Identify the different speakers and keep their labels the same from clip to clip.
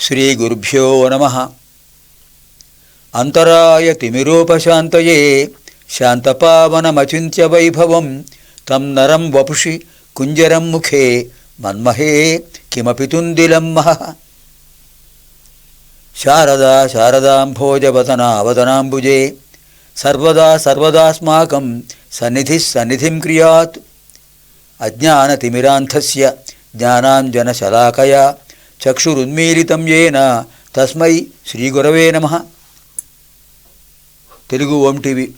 Speaker 1: శ్రీ గురుభ్యో నమ. అంతరాయ తిమిరోపశాంతయే శాంతపావనమచింత్య వైభవం. తం నరం వపుషి కుంజరం ముఖే మన్మహే కిమపి తుందిలం మహ. శారదా శారదాంభోజవదనావదనాంబుజే సర్వదా సర్వదాస్మాకం సన్నిధి సన్నిధిం క్రియాత్. అజ్ఞానతిమిరాంధస్య జ్ఞానాంజనశలాకయా చక్షురున్మీలితం ఏన తస్మై శ్రీగురవే నమ. తెలుగు ఓం టీవీ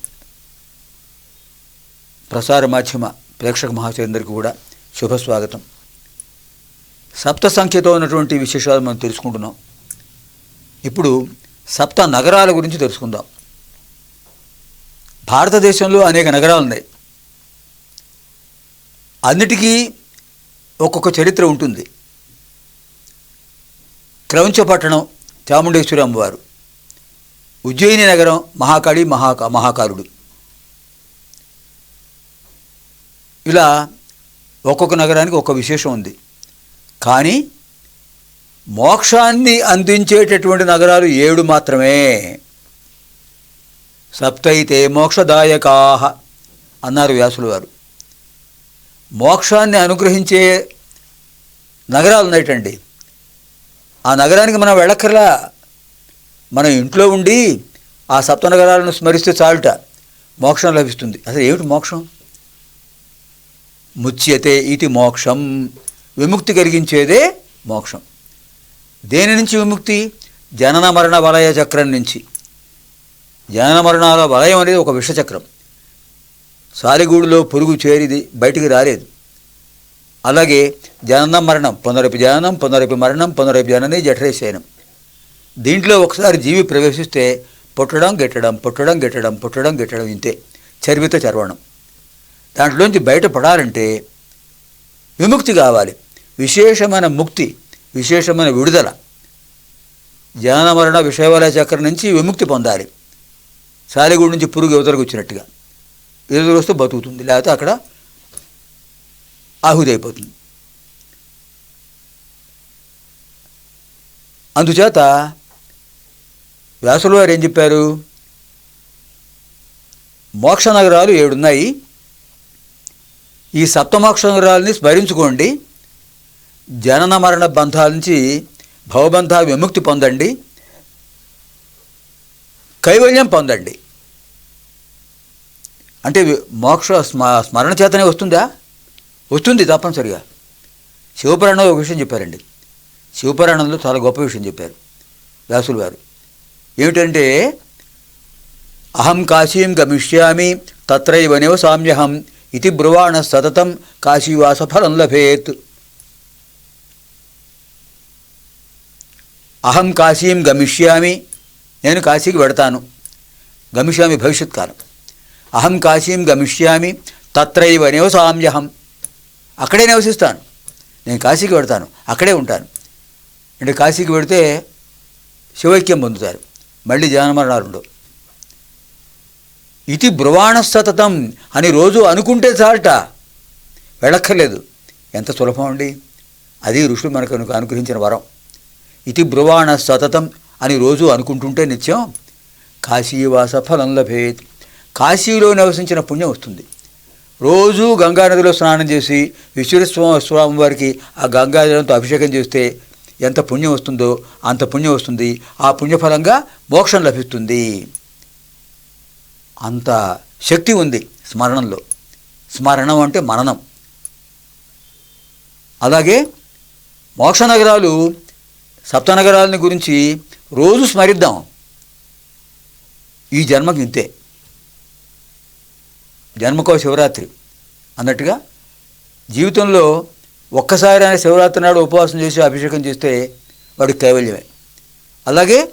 Speaker 1: ప్రసార మాధ్యమ ప్రేక్షక మహాశయులందరికీ కూడా శుభస్వాగతం. సప్త సంఖ్యతో ఉన్నటువంటి విశేషాలు మనం తెలుసుకుంటున్నాం. ఇప్పుడు సప్త నగరాల గురించి తెలుసుకుందాం. భారతదేశంలో అనేక నగరాలు ఉన్నాయి అన్నిటికీ ఒక్కొక్క చరిత్ర ఉంటుంది. క్రౌంచపట్టణం చాముండేశ్వరి అమ్మవారు. ఉజ్జయిని నగరం మహాకాళి మహాకా మహాకాలుడు. ఇలా ఒక్కొక్క నగరానికి ఒక్క విశేషం ఉంది. కానీ మోక్షాన్ని అందించేటటువంటి నగరాలు ఏడు మాత్రమే. సప్తైతే మోక్షదాయకా అన్నారు వ్యాసులు వారు మోక్షాన్ని అనుగ్రహించే నగరాలు ఉన్నాయటండి. ఆ నగరానికి మనం వెళ్ళక్కర్లా. మనం ఇంట్లో ఉండి ఆ సప్త నగరాలను స్మరిస్తే చాలుట మోక్షం లభిస్తుంది. అసలు ఏమిటి మోక్షం? ముచ్యతే ఇది మోక్షం విముక్తి కలిగించేదే మోక్షం. దేని నుంచి విముక్తి? జనన మరణ వలయ చక్రం నుంచి. జనన మరణాల వలయం అనేది ఒక విషచక్రం. సాలిగూడులో పురుగు చేరిది బయటికి రాలేదు. అలాగే జననం మరణం పునరపి జననం పునరపి మరణం పునరపి జననే జఠరేశయనం దీంట్లో ఒకసారి జీవి ప్రవేశిస్తే పుట్టడం గెట్టడం పుట్టడం గెట్టడం పుట్టడం గెట్టడం ఇంతే. చర్విత చర్వణం. దాంట్లోంచి బయటపడాలంటే విముక్తి కావాలి. విశేషమైన ముక్తి విశేషమైన విడుదల. జనన మరణ విషయవలయ చక్రం నుంచి విముక్తి పొందాలి. సాలిగూడి నుంచి పురుగు యువతలకు వచ్చినట్టుగా. ఎదురు వస్తే బతుకుతుంది లేకపోతే అక్కడ ఆహుదైపోతుంది అందుచేత వ్యాసులు వారు ఏం చెప్పారు? మోక్ష నగరాలు ఏడున్నాయి. ఈ సప్తమోక్ష నగరాలని స్మరించుకోండి. జనన మరణ బంధాల నుంచి భవబంధ విముక్తి పొందండి. కైవల్యం పొందండి. అంటే మోక్ష స్మ స్మరణ చేతనే వస్తుందా? వస్తుంది తప్పనిసరిగా. శివపురాణంలో ఒక విషయం చెప్పారండి. శివపురాణంలో చాలా గొప్ప విషయం చెప్పారు వ్యాసులు వారు ఏమిటంటే అహం కాశీం గమిష్యామి తత్రైవ నివసామ్యహం ఇది బ్రువాణ సతతం కాశీవాస ఫలం లభేత్. అహం కాశీం గమిష్యామి నేను కాశీకి వెడతాను. గమిష్యామి భవిష్యత్ కాలం అహం కాశీం గమిష్యామి తత్రైవ నివసామ్యహం. అక్కడే నివసిస్తాను. నేను కాశీకి వెడతాను అక్కడే ఉంటాను. అంటే కాశీకి వెడితే శివైక్యం పొందుతారు. మళ్ళీ జనమరణాలు ఉండవు ఇది బ్రువాణ సతతం అని రోజు అనుకుంటే చాలట. వెళ్ళక్కర్లేదు. ఎంత సులభం అండి? అది ఋషులు మనకు అనుగ్రహించిన వరం. ఇది బ్రువాణ సతతం అని రోజు అనుకుంటుంటే నిత్యం కాశీవాస ఫలం లభేత్. కాశీలో నివసించిన పుణ్యం వస్తుంది. రోజూ గంగానదిలో స్నానం చేసి విశ్వేశ్వర స్వామి వారికి ఆ గంగాజలంతో అభిషేకం చేస్తే ఎంత పుణ్యం వస్తుందో అంత పుణ్యం వస్తుంది. ఆ పుణ్యఫలంగా మోక్షం లభిస్తుంది. అంత శక్తి ఉంది స్మరణంలో. స్మరణం అంటే మననం. అలాగే మోక్ష నగరాలు సప్తనగరాలని గురించి రోజు స్మరిద్దాం. ఈ జన్మకి ఇంతే. జన్మకో శివరాత్రి అన్నట్టుగా జీవితంలో ఒక్కసారి ఆయన శివరాత్రి నాడు ఉపవాసం చేసి అభిషేకం చేస్తే వాడికి కైవల్యమే. అలాగే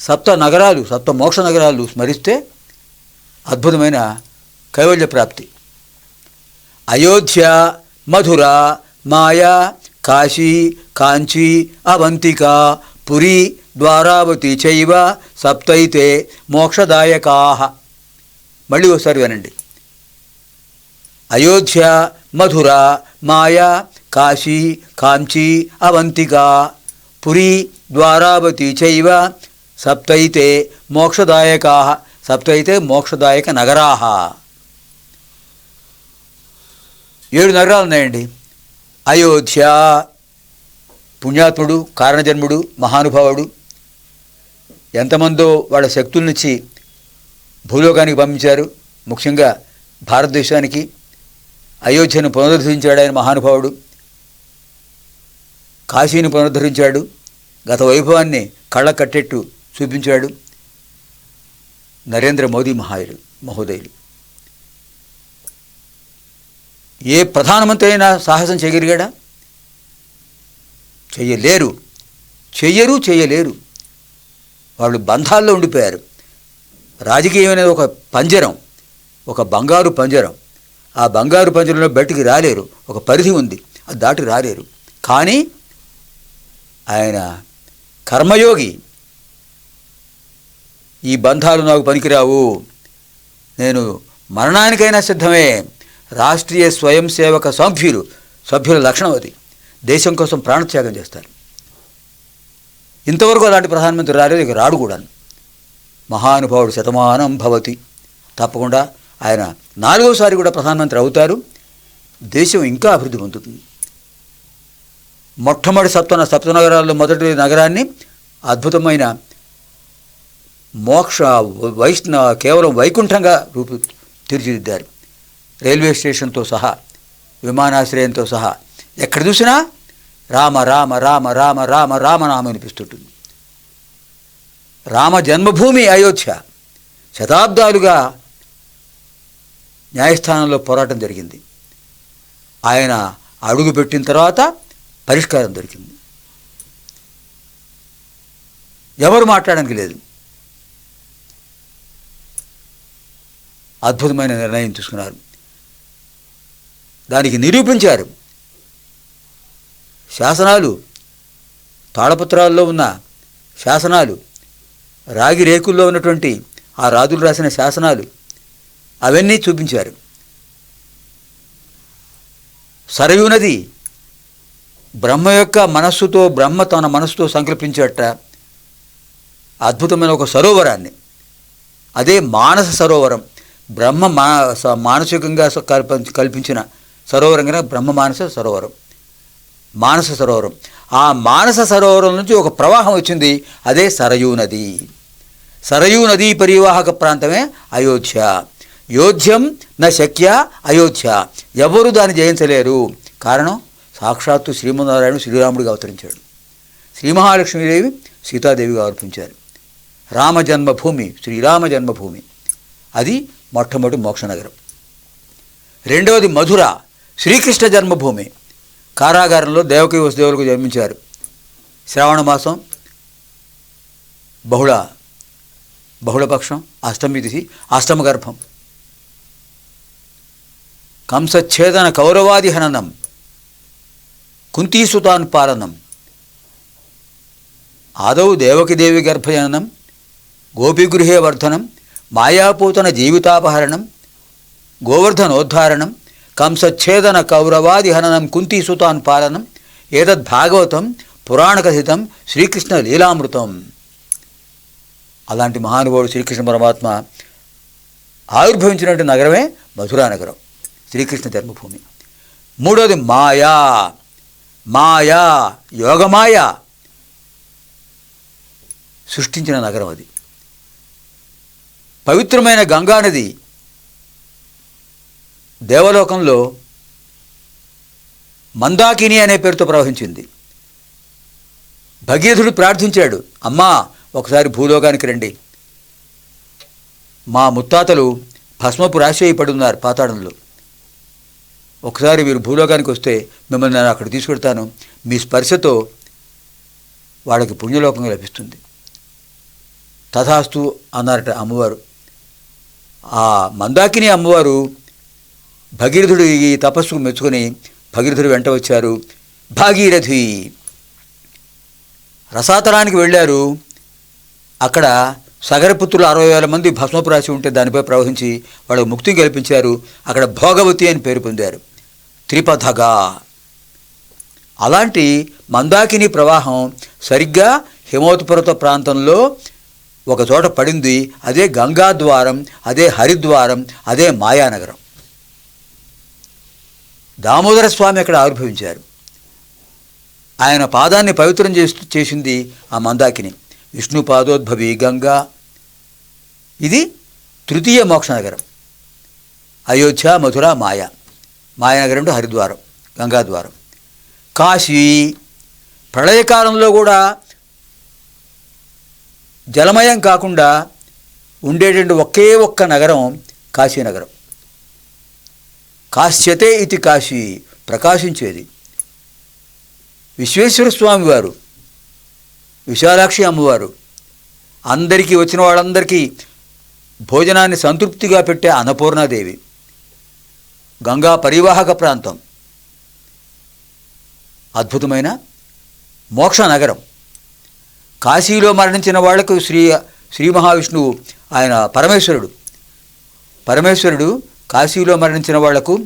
Speaker 1: సప్త నగరాలు సప్త మోక్ష నగరాలు స్మరిస్తే అద్భుతమైన కైవల్య ప్రాప్తి. అయోధ్య మధుర మాయా కాశీ కాంచీ అవంతిక పురి ద్వారావతి చైవ సప్తైతే మోక్షదాయకా. మళ్ళీ ఒకసారి వినండి. అయోధ్య మధుర మాయా కాశీ కాంచీ అవంతిక పురి ద్వారావతి చైవ సప్తైతే మోక్షదాయకా సప్తైతే మోక్షదాయక నగరా. ఏడు నగరాలు ఉన్నాయండి. అయోధ్య పుణ్యాత్ముడు కారణజన్ముడు మహానుభావుడు ఎంతమందో వాళ్ళ శక్తులనిచ్చి భూలోకానికి పంపించారు. ముఖ్యంగా భారతదేశానికి అయోధ్యను పునరుద్ధరించాడు ఆయన మహానుభావుడు. కాశీని పునరుద్ధరించాడు. గత వైభవాన్ని కళ్ళ కట్టెట్టు చూపించాడు. నరేంద్ర మోదీ మహాయుడు మహోదయులు. ఏ ప్రధానమంత్రి అయినా సాహసం చేయగలిగాడా? చెయ్యలేరు. చెయ్యరు చేయలేరు వాళ్ళు బంధాల్లో ఉండిపోయారు. రాజకీయం అనేది ఒక పంజరం ఒక బంగారు పంజరం. ఆ బంగారు పంజరంలో బయటికి రాలేరు ఒక పరిధి ఉంది అది దాటి రాలేరు. కానీ ఆయన కర్మయోగి ఈ బంధాలు నాకు పనికిరావు నేను మరణానికైనా సిద్ధమే రాష్ట్రీయ స్వయం సేవక సభ్యులు సభ్యుల లక్షణం అది దేశం కోసం ప్రాణత్యాగం చేస్తారు. ఇంతవరకు అలాంటి ప్రధానమంత్రి రాలేదు ఇక రాడు కూడా మహానుభావుడు శతమానం భవతి. తప్పకుండా ఆయన నాలుగోసారి కూడా ప్రధానమంత్రి అవుతారు. దేశం ఇంకా అభివృద్ధి పొందుతుంది. మొట్టమొదటి సప్తన సప్తనగరాల్లో మొదటి నగరాన్ని అద్భుతమైన మోక్ష వైష్ణ కేవలం వైకుంఠంగా రూపు తీర్చిదిద్దారు. రైల్వే స్టేషన్తో సహా విమానాశ్రయంతో సహా ఎక్కడ చూసినా రామ రామ రామ రామ రామ రామనామం అనిపిస్తుంటుంది రామ జన్మభూమి అయోధ్య శతాబ్దాలుగా న్యాయస్థానంలో పోరాటం జరిగింది. ఆయన అడుగు పెట్టిన తర్వాత పరిష్కారం దొరికింది. ఎవరు మాట్లాడడానికి లేదు. అద్భుతమైన నిర్ణయం తీసుకున్నారు. దానికి నిరూపించారు. శాసనాలు తాళపత్రాల్లో ఉన్న శాసనాలు రాగి రేకుల్లో ఉన్నటువంటి ఆ రాజులు రాసిన శాసనాలు అవన్నీ చూపించారు. సరయు నది బ్రహ్మ యొక్క మనస్సుతో బ్రహ్మ తన మనస్సుతో సంకల్పించట అద్భుతమైన ఒక సరోవరాన్ని. అదే మానస సరోవరం బ్రహ్మ మా స- మానసికంగా కల్ప కల్పించిన సరోవరం కనుక బ్రహ్మ మానస సరోవరం. మానస సరోవరం. ఆ మానస సరోవరం నుంచి ఒక ప్రవాహం వచ్చింది. అదే సరయూ నది. సరయూ నదీ పరివాహక ప్రాంతమే అయోధ్య. యోధ్యం న శక్య అయోధ్య. ఎవరు దాన్ని జయించలేరు. కారణం సాక్షాత్తు శ్రీమన్నారాయణ శ్రీరాముడిగా అవతరించాడు. శ్రీ మహాలక్ష్మీదేవి సీతాదేవిగా అవతరించారు రామ జన్మభూమి శ్రీరామ జన్మభూమి అది మొట్టమొదటి మోక్షనగరం రెండవది మధుర శ్రీకృష్ణ జన్మభూమి. కారాగారంలో దేవకి వసుదేవులకు జన్మించారు. శ్రావణ మాసం బహుళ బహుళపక్షం అష్టమి తిథి అష్టమ గర్భం. కంసఛేదన కౌరవాది హననం కుంతీసుతాన్ పాలనం. ఆదౌ దేవకిదేవి గర్భజననం గోపిగృహే వర్ధనం మాయాపూతన జీవితాపహరణం గోవర్ధనోద్ధారణం కంసఛేదన కౌరవాది హననం కుంతీసుతాన్ పాలనం ఏతద్భాగవతం పురాణకథితం శ్రీకృష్ణ లీలామృతం. అలాంటి మహానుభావుడు శ్రీకృష్ణ పరమాత్మ ఆవిర్భవించినటువంటి నగరమే మధురా నగరం శ్రీకృష్ణ జన్మభూమి. మూడోది మాయా. మాయా యోగమాయ సృష్టించిన నగరం అది. పవిత్రమైన గంగానది దేవలోకంలో మందాకిని అనే పేరుతో ప్రవహించింది. భగీరథుడు ప్రార్థించాడు అమ్మా ఒకసారి భూలోకానికి రండి. మా ముత్తాతలు భస్మపు రాశి పడున్నారు పాతాళంలో. ఒకసారి మీరు భూలోకానికి వస్తే మిమ్మల్ని నేను అక్కడ తీసుకెడతాను మీ స్పర్శతో వాళ్ళకి పుణ్యలోకం లభిస్తుంది. తథాస్తు అన్నారట అమ్మవారు. ఆ మందాకిని అమ్మవారు భగీరథుడు ఈ తపస్సుకు మెచ్చుకొని భగీరథుడు వెంట వచ్చారు. భాగీరథి! రసాతలానికి వెళ్ళారు. అక్కడ సగరపుత్రులు అరవై వేల మంది భస్మపురాసి ఉంటే దానిపై ప్రవహించి వాళ్ళకు ముక్తిని కల్పించారు. అక్కడ భోగవతి అని పేరు పొందారు. త్రిపథగా! అలాంటి మందాకిని ప్రవాహం సరిగ్గా హిమవతపర్వత ప్రాంతంలో ఒకచోట పడింది. అదే గంగా ద్వారం అదే హరిద్వారం అదే మాయానగరం. దామోదర స్వామి అక్కడ ఆవిర్భవించారు. ఆయన పాదాన్ని పవిత్రం చేస్తూ చేసింది ఆ మందాకిని. విష్ణు పాదోద్భవి గంగా. ఇది తృతీయ మోక్షనగరం. అయోధ్య మధుర మాయ. మాయానగరం అంటే హరిద్వారం గంగాద్వారం. కాశీ. ప్రళయకాలంలో కూడా జలమయం కాకుండా ఉండేటువంటి ఒకే ఒక్క నగరం కాశీనగరం. కాశ్యతే ఇది కాశీ ప్రకాశించేది. విశ్వేశ్వర స్వామి వారు విశాలాక్షి అమ్మవారు అందరికీ వచ్చిన వాళ్ళందరికీ భోజనాన్ని సంతృప్తిగా పెట్టే అన్నపూర్ణాదేవి గంగా పరివాహక ప్రాంతం. అద్భుతమైన మోక్ష నగరం కాశీలో మరణించిన వాళ్ళకు శ్రీ శ్రీ మహావిష్ణువు ఆయన పరమేశ్వరుడు. పరమేశ్వరుడు కాశీలో మరణించిన వాళ్ళకు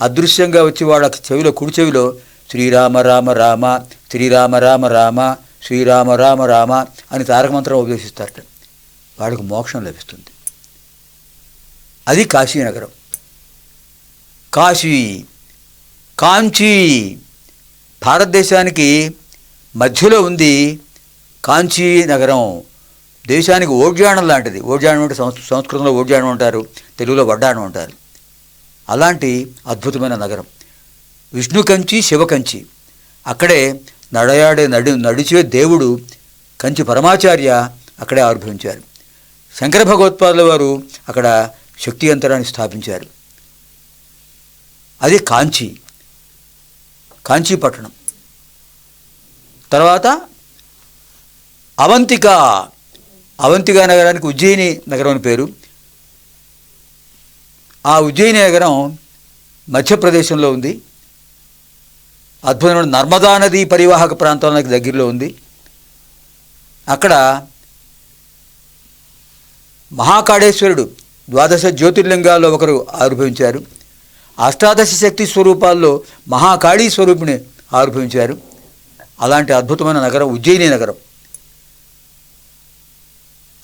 Speaker 1: అదృశ్యంగా వచ్చి వాళ్ళ చెవిలో కుడి చెవిలో శ్రీరామ రామ రామ శ్రీరామ రామ రామ శ్రీరామ రామ రామ అని తారక మంత్రం ఉపదేశిస్తారట. వాడికి మోక్షం లభిస్తుంది. అది కాశీ నగరం. కాశీ కాంచీ భారతదేశానికి మధ్యలో ఉంది కాంచీ నగరం. దేశానికి ఓడ్యాణం లాంటిది. ఓడ్యాణం అంటే సంస్కృతంలో ఓడ్యాణం అంటారు తెలుగులో వడ్డాణం అంటారు. అలాంటి అద్భుతమైన నగరం. విష్ణు కంచి శివ కంచి. అక్కడే నడయాడే నడి నడిచే దేవుడు కంచి పరమాచార్య అక్కడే ఆవిర్భవించారు. శంకర భగవత్పాదుల వారు అక్కడ శక్తి యంత్రాన్ని స్థాపించారు. అది కాంచి. కాంచీపట్టణం తర్వాత అవంతిక అవంతిగా నగరానికి ఉజ్జయిని నగరం అని పేరు. ఆ ఉజ్జయిని నగరం మధ్యప్రదేశంలో ఉంది. అద్భుతమైన నర్మదా నది పరివాహక ప్రాంతానికి దగ్గరలో ఉంది. అక్కడ మహాకాళేశ్వరుడు ద్వాదశ జ్యోతిర్లింగాల్లో ఒకరు ఆవిర్భవించారు. అష్టాదశ శక్తి స్వరూపాల్లో మహాకాళీ స్వరూపిణి ఆవిర్భవించారు. అలాంటి అద్భుతమైన నగరం ఉజ్జయిని నగరం.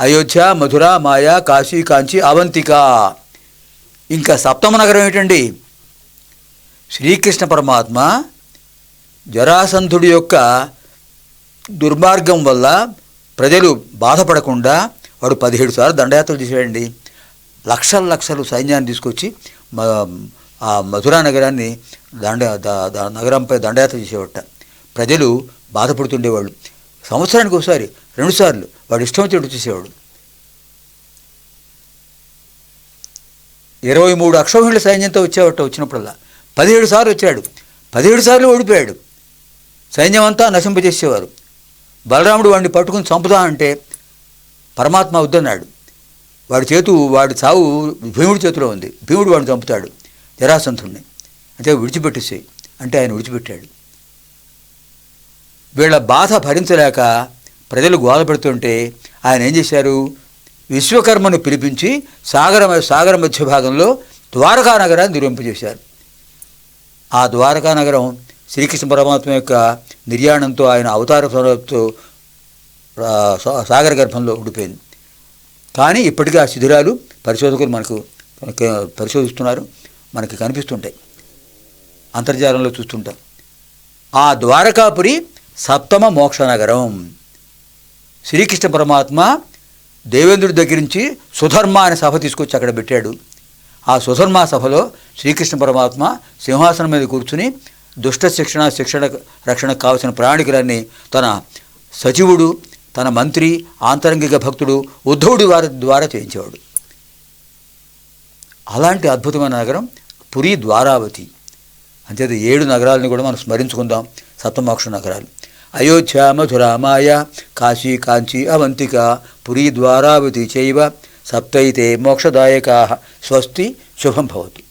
Speaker 1: అయోధ్య మధుర మాయా కాశీ కాంచి అవంతిక. ఇంకా సప్తమ నగరం ఏంటండి శ్రీకృష్ణ పరమాత్మ జరాసంధుడి యొక్క దుర్మార్గం వల్ల ప్రజలు బాధపడకుండా వాడు పదిహేడు సార్లు దండయాత్రలు చేశాడండి. లక్షల లక్షలు సైన్యాన్ని తీసుకొచ్చి ఆ మధురా నగరాన్ని దండ నగరంపై దండయాత్ర చేసేవట. ప్రజలు బాధపడుతుండేవాళ్ళు. సంవత్సరానికి ఒకసారి రెండుసార్లు. వాడు ఇష్టం వచ్చేట్టు చూసేవాడు. ఇరవై మూడు అక్షోహిణుల సైన్యంతో వచ్చేవట వచ్చినప్పుడల్లా. పదిహేడు సార్లు వచ్చాడు. పదిహేడు సార్లు ఓడిపోయాడు. సైన్యం అంతా నశింపజేసేవారు. బలరాముడు వాడిని పట్టుకుని చంపుదా అంటే పరమాత్మ వద్దన్నాడు. వాడి చేతు వాడి చావు భీముడి చేతిలో ఉంది. భీముడు వాడిని చంపుతాడు. జరాసంతుణ్ణి అంటే విడిచిపెట్టేసేయి. అంటే ఆయన విడిచిపెట్టాడు. వీళ్ళ బాధ భరించలేక ప్రజలు గోల పెడుతుంటే ఆయన ఏం చేశారు? విశ్వకర్మను పిలిపించి సాగర సాగర మధ్య భాగంలో ద్వారకా నగరాన్ని నిర్వింపజేశారు ఆ ద్వారకా నగరం శ్రీకృష్ణ పరమాత్మ యొక్క నిర్యాణంతో ఆయన అవతార స్వరూపంతో సాగర గర్భంలో ఉండిపోయింది. కానీ ఇప్పటికీ ఆ శిథిరాలు పరిశోధకులు మనకు పరిశోధిస్తున్నారు మనకి కనిపిస్తుంటాయి. అంతర్జాలంలో చూస్తుంటాం. ఆ ద్వారకాపురి సప్తమ మోక్ష నగరం. శ్రీకృష్ణ పరమాత్మ దేవేంద్రుడి దగ్గర నుంచి సుధర్మ అనే సభ తీసుకొచ్చి అక్కడ పెట్టాడు. ఆ సుధర్మ సభలో శ్రీకృష్ణ పరమాత్మ సింహాసనం మీద కూర్చుని దుష్ట శిక్షణ శిక్షణ రక్షణకు కావలసిన ప్రయాణికులన్నీ తన సచివుడు తన మంత్రి ఆంతరంగిక భక్తుడు ఉద్ధవుడి వారి ద్వారా చేయించేవాడు. అలాంటి అద్భుతమైన నగరం పురి ద్వారావతి. అంతేత ఏడు నగరాలను కూడా మనం స్మరించుకుందాం. సప్తమోక్ష నగరాలు. అయోధ్య మధుర మాయ కాశీ కాంచి అవంతిక పురీ ద్వారావతి చైవ సప్తైతే మోక్షదాయకా స్వస్తి శుభం భవతు